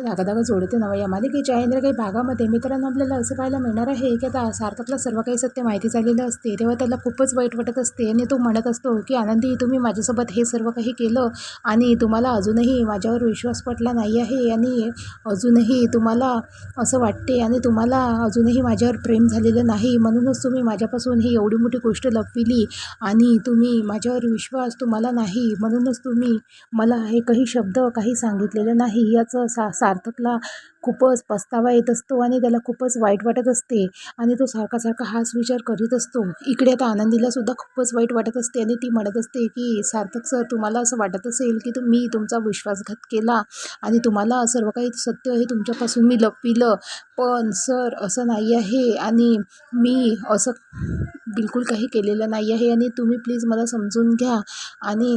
धागा धागा जोडते. नवा या मालिकेच्या इंद्र काही भागामध्ये मित्रांनो आपल्याला असं पाहायला मिळणार आहे की आता सार्थकला सर्व काही सत्य माहिती झालेलं असते. तेव्हा त्याला खूपच वाईट वाटत असते आणि तो म्हणत असतो की आनंदी तुम्ही माझ्यासोबत हे सर्व काही केलं आणि तुम्हाला अजूनही माझ्यावर विश्वास पटला नाही आहे आणि अजूनही तुम्हाला असं वाटते आणि तुम्हाला अजूनही माझ्यावर प्रेम झालेलं नाही. म्हणूनच तुम्ही माझ्यापासून ही एवढी मोठी गोष्ट लपविली आणि तुम्ही माझ्यावर विश्वास तुम्हाला नाही. म्हणूनच तुम्ही मला हे काही शब्द काही सांगितलेलं नाही. याचं सा सार्थकला खूपच पस्तावा येत असतो आणि त्याला खूपच वाईट वाटत असते आणि तो सारखा सारखा हाच विचार करीत असतो. इकडे आता आनंदीला सुद्धा खूपच वाईट वाटत असते आणि ती म्हणत असते की सार्थक सर तुम्हाला असं वाटत असेल की मी तुमचा विश्वासघात केला आणि तुम्हाला सर्व काही सत्य हे तुमच्यापासून मी लपविलं. पण सर असं नाही आहे आणि मी असं बिलकुल काही केलेलं नाही आहे आणि तुम्ही प्लीज मला समजून घ्या. आणि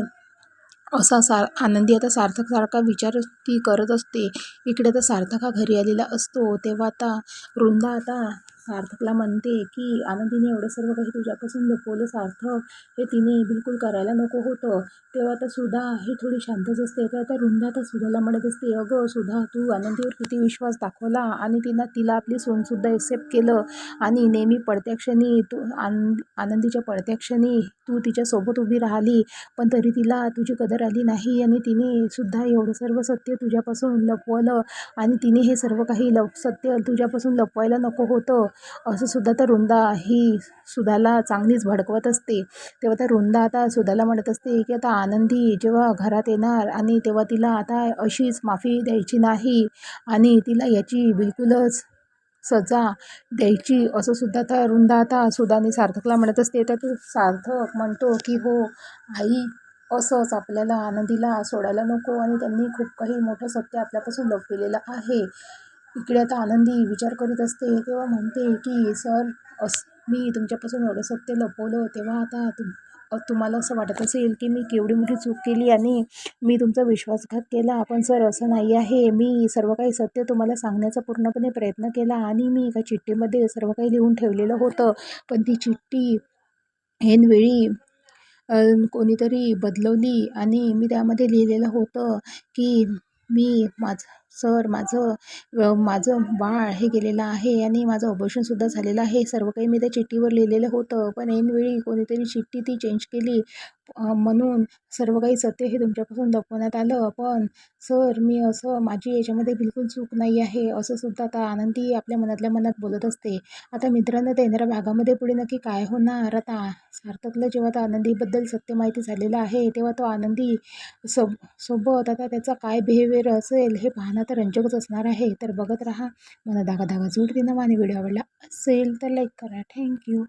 असा सार आनंदी आता सार्थकसारखा विचार ती करत असते. इकडे आता सार्थक हा घरी आलेला असतो. तेव्हा आता वृंदा आता सार्थकला म्हणते की आनंदीने एवढं सर्व काही तुझ्यापासून लपवलं सार्थक. हे तिने बिलकुल करायला नको होतं. तेव्हा आता सुधा ही थोडी शांतच असते. तर आता रुंदा आता सुधाला म्हणत असते अगं सुधा तू आनंदीवर किती विश्वास दाखवला आणि तिनं तिला आपली सोनसुद्धा एक्सेप्ट केलं आणि नेहमी पडत्या क्षणी तू आन आनंदीच्या पडत्या क्षणी तू तिच्यासोबत उभी राहिली पण तरी तिला तुझी कदर आली नाही आणि तिने सुद्धा एवढं सर्व सत्य तुझ्यापासून लपवलं आणि तिने हे सर्व काही लप सत्य तुझ्यापासून लपवायला नको होतं. असं सुद्धा तर रुंदा ही सुधाला चांगलीच भडकवत असते. तेव्हा त्या रुंदा आता सुधाला म्हणत असते की आता आनंदी जेव्हा घरात येणार आणि तेव्हा तिला आता अशीच माफी द्यायची नाही आणि तिला याची बिलकुलच सजा द्यायची असं सुद्धा तर रुंदा आता सुधाने सार्थकला म्हणत असते. तर ते सार्थक म्हणतो की हो आई असंच आपल्याला आनंदीला सोडायला नको आणि त्यांनी खूप काही मोठं सत्य आपल्यापासून लपविलेलं आहे. इकडे आता आनंदी विचार करीत असते तेव्हा म्हणते की सर अस मी तुमच्यापासून एवढं सत्य लपवलं तेव्हा आता तुम तुम्हाला असं वाटत असेल की मी केवढी मोठी चूक केली आणि मी तुमचा विश्वासघात केला? पण सर असं नाही आहे. मी सर्व काही सत्य तुम्हाला सांगण्याचा पूर्णपणे प्रयत्न केला आणि मी एका चिठ्ठीमध्ये सर्व काही लिहून ठेवलेलं होतं. पण ती चिठ्ठी ऐनवेळी कोणीतरी बदलवली आणि मी त्यामध्ये लिहिलेलं होतं की मी माझं सर माझं माझं बाळ हे गेलेलं आहे आणि माझं ऑपरेशनसुद्धा झालेलं आहे. सर्व काही मी त्या चिठ्ठीवर लिहिलेलं होतं. पण ऐनवेळी कोणीतरी चिठ्ठी ती चेंज केली. म्हणून सर्व काही सत्य हे तुमच्यापासून दाखवण्यात आलं. पण सर मी असं माझी याच्यामध्ये बिलकुल चूक नाही आहे असं सुद्धा आता आनंदी आपल्या मनातल्या मनात बोलत असते. आता मित्रांनो त्या येणाऱ्या भागामध्ये पुढे नक्की काय होणार? आता सार्थकला जेव्हा आता आनंदीबद्दल सत्य माहिती झालेलं आहे तेव्हा तो आनंदी सोब सोबत आता त्याचा काय बिहेवियर असेल हे पाहणं तर रंजकच असणार आहे. तर बघत राहा मला धागा धागा जोड तिनं आणि व्हिडिओ आवडला असेल तर लाईक करा. थँक्यू